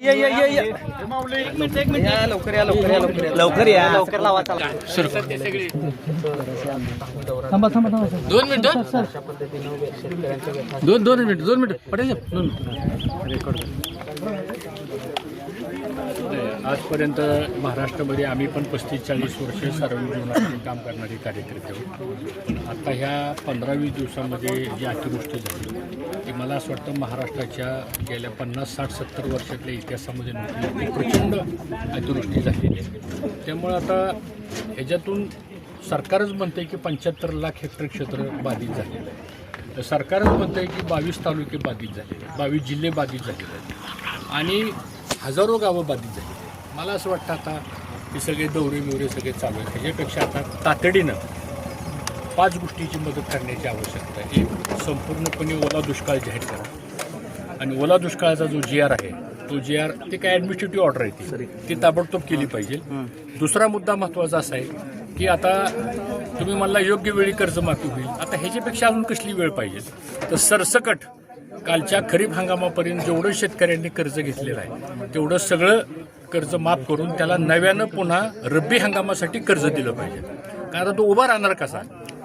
ये ये ये ये. या लवकर या लवकर या लवकर या. लवकर या. लवकर लावा चला. दोन मिनिट? दोन दोन मिनिट दोन मिनिट. पटेल दोन मिनिट. आजपर्यंत महाराष्ट्रामध्ये आम्ही पण पस्तीस चाळीस वर्ष सार्वजनिक जीवनामध्ये काम करणारे कार्यकर्ते आहोत. आता ह्या पंधरा वीस दिवसामध्ये जी अतिवृष्टी झाली ती मला असं वाटतं महाराष्ट्राच्या गेल्या पन्नास साठ सत्तर वर्षातल्या इतिहासामध्ये नव्हती प्रचंड अतिवृष्टी झालेली आहे. त्यामुळं आता ह्याच्यातून सरकारच म्हणते की पंच्याहत्तर लाख हेक्टर क्षेत्र बाधित झालेलं आहे. तर सरकारच म्हणते की बावीस तालुके बाधित झालेले आहेत बावीस जिल्हे बाधित झालेले आहेत. आणि हजारो गावं बाधित झाली मला असं वाटतं आता हे सगळे दौरे बिवरे सगळे चालू आहेत. ह्याच्यापेक्षा आता तातडीनं पाच गोष्टीची मदत करण्याची आवश्यकता आहे. एक संपूर्णपणे ओला दुष्काळ जाहीर करा. आणि ओला दुष्काळाचा जो जी आर आहे तो जी आर ते काय ॲडमिनिस्ट्रेटिव्ह ऑर्डर आहे ती. ती ताबडतोब केली पाहिजे. दुसरा मुद्दा महत्त्वाचा असा आहे की आता तुम्ही म्हणला योग्य वेळी कर्जमाफी होईल. आता ह्याच्यापेक्षा अजून कसली वेळ पाहिजे? तर सरसकट कालच्या खरीप हंगामापर्यंत जेवढं शेतकऱ्यांनी कर्ज घेतलेलं आहे तेवढं सगळं कर्ज माफ करून त्याला नव्यानं पुन्हा रब्बी हंगामासाठी कर्ज दिलं पाहिजे. कारण तो उभा राहणार कसा?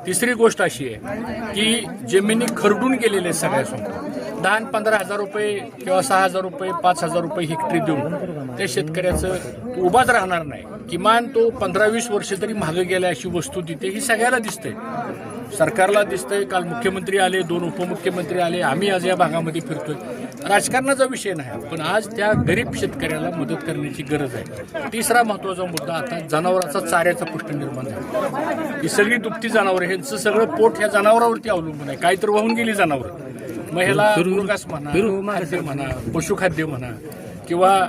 तिसरी गोष्ट अशी आहे की जमिनी खरडून गेलेले आहेत सगळ्यासमोर दहा आणि पंधरा हजार रुपये किंवा सहा हजार रुपये पाच हजार रुपये हेक्टरी देऊन त्या शेतकऱ्याचं उभाच राहणार नाही. किमान तो पंधरा वीस वर्ष तरी मागे गेल्या अशी वस्तू तिथे ही सगळ्याला दिसते. सरकारला दिसतंय काल मुख्यमंत्री आले दोन उपमुख्यमंत्री आले आम्ही आज या भागामध्ये फिरतोय. राजकारणाचा विषय नाही पण आज त्या गरीब शेतकऱ्याला मदत करण्याची गरज आहे. तिसरा महत्त्वाचा मुद्दा आता जनावरांचा चाऱ्याचा प्रश्न निर्माण झाला. ही सगळी दुभती जनावरं ह्यांचं सगळं पोट ह्या जनावरावरती अवलंबून आहे. काहीतरी वाहून गेली जनावरं. मग ह्याला म्हणा म्हणा पशुखाद्य म्हणा किंवा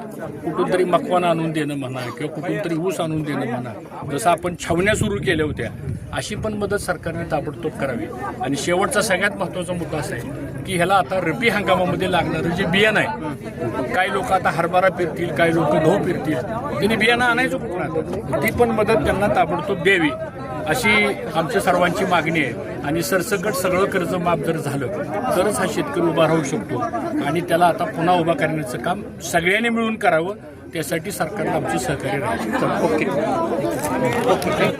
कुठून तरी मकवान आणून देणं म्हणा किंवा कुठून तरी ऊस आणून देणं म्हणा जसं आपण छावण्या सुरू केल्या होत्या अशी पण मदत सरकारने ताबडतोब करावी. आणि शेवटचा सगळ्यात महत्त्वाचा मुद्दा असा आहे की ह्याला आता रब्बी हंगामामध्ये लागणारं जे बियाणं आहे काही लोक आता हरभरा पेरतील काही लोक गहू पेरतील. त्यांनी बियाणं आणायचं कुठून आता? ती पण मदत त्यांना ताबडतोब द्यावी. अशी आमच्या सर्वांची मागणी आहे. आणि सरसकट सगळं कर्ज माफ जर झालं तरच हा शेतकरी उभा राहू शकतो. आणि त्याला आता पुन्हा उभा करण्याचं काम सगळ्यांनी मिळून करावं त्यासाठी सरकारला आमचं सहकार्य राहील. ओके. ओके.